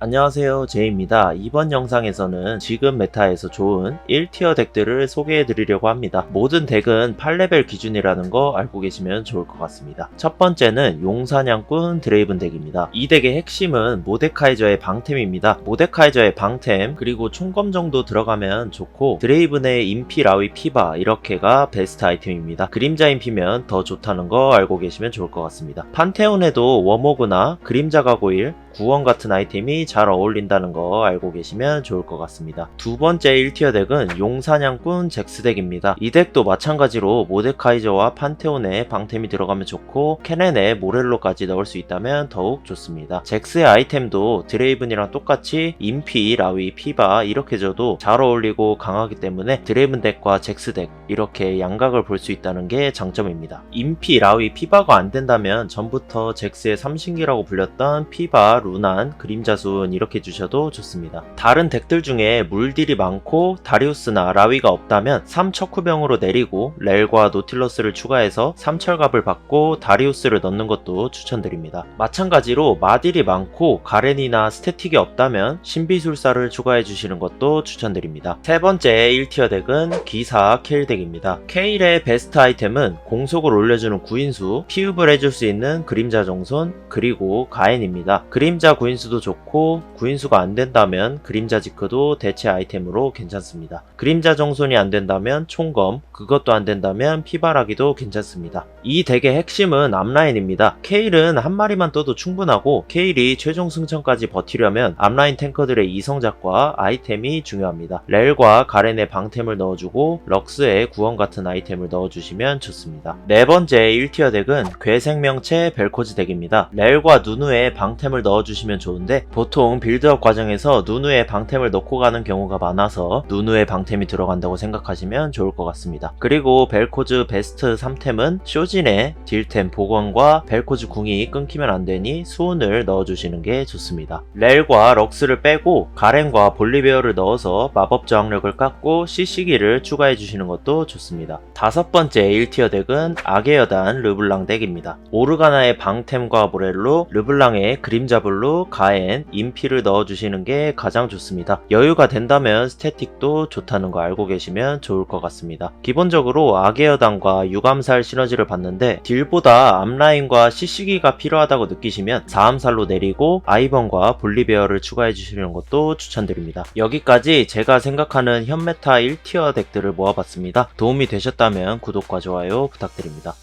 안녕하세요 제이입니다. 이번 영상에서는 지금 메타에서 좋은 1티어 덱들을 소개해 드리려고 합니다. 모든 덱은 8레벨 기준이라는 거 알고 계시면 좋을 것 같습니다. 첫 번째는 용사냥꾼 드레이븐 덱입니다. 이 덱의 핵심은 모데카이저의 방템입니다. 모데카이저의 방템 그리고 총검 정도 들어가면 좋고 드레이븐의 인피 라위 피바 이렇게가 베스트 아이템입니다. 그림자 인피면 더 좋다는 거 알고 계시면 좋을 것 같습니다. 판테온에도 워모그나 그림자 가고일 구원 같은 아이템이 잘 어울린다는 거 알고 계시면 좋을 것 같습니다. 두 번째 1티어 덱은 용사냥꾼 잭스 덱입니다. 이 덱도 마찬가지로 모데카이저와 판테온에 방템이 들어가면 좋고 케넨에 모렐로까지 넣을 수 있다면 더욱 좋습니다. 잭스의 아이템도 드레이븐이랑 똑같이 인피, 라위, 피바 이렇게 줘도 잘 어울리고 강하기 때문에 드레이븐 덱과 잭스 덱 이렇게 양각을 볼 수 있다는 게 장점입니다. 인피, 라위, 피바가 안 된다면 전부터 잭스의 삼신기라고 불렸던 피바, 루난, 그림자순 이렇게 주셔도 좋습니다. 다른 덱들 중에 물딜이 많고 다리우스나 라위가 없다면 3척후병으로 내리고 렐과 노틸러스를 추가해서 3철갑을 받고 다리우스를 넣는 것도 추천드립니다. 마찬가지로 마딜이 많고 가렌이나 스태틱이 없다면 신비술사를 추가해 주시는 것도 추천드립니다. 세 번째 1티어 덱은 기사 케일 덱입니다. 케일의 베스트 아이템은 공속을 올려주는 구인수, 피읍을 해줄 수 있는 그림자 정손, 그리고 가엔입니다. 그림 자 구인수도 좋고 구인수가 안 된다면 그림자 지크도 대체 아이템으로 괜찮습니다. 그림자 정손이 안 된다면 총검, 그것도 안 된다면 피바라기도 괜찮습니다. 이 덱의 핵심은 앞라인입니다. 케일은 한 마리만 떠도 충분하고 케일이 최종 승천까지 버티려면 앞라인 탱커들의 이성작과 아이템이 중요합니다. 렐과 가렌의 방템을 넣어주고 럭스의 구원 같은 아이템을 넣어주시면 좋습니다. 네 번째 1티어 덱은 괴생명체 벨코즈 덱입니다. 렐과 누누의 방템을 넣어 주시면 좋은데 보통 빌드업 과정에서 누누의 방템을 넣고 가는 경우가 많아서 누누의 방템이 들어간다고 생각하시면 좋을 것 같습니다. 그리고 벨코즈 베스트 3템은 쇼진의 딜템 복원과 벨코즈 궁이 끊기면 안 되니 수은을 넣어주시는 게 좋습니다. 렐과 럭스를 빼고 가렌과 볼리베어를 넣어서 마법 저항력을 깎고 CC기를 추가해 주시는 것도 좋습니다. 다섯 번째 1티어 덱은 악의 여단 르블랑 덱입니다. 오르가나의 방템과 모렐로, 르블랑의 그림자 블루, 가엔, 인피를 넣어주시는 게 가장 좋습니다. 여유가 된다면 스태틱도 좋다는 거 알고 계시면 좋을 것 같습니다. 기본적으로 악의 여단과 유감살 시너지를 봤는데 딜보다 앞라인과 CC기가 필요하다고 느끼시면 4암살로 내리고 아이번과 볼리베어를 추가해 주시는 것도 추천드립니다. 여기까지 제가 생각하는 현메타 1티어 덱들을 모아봤습니다. 도움이 되셨다면 구독과 좋아요 부탁드립니다.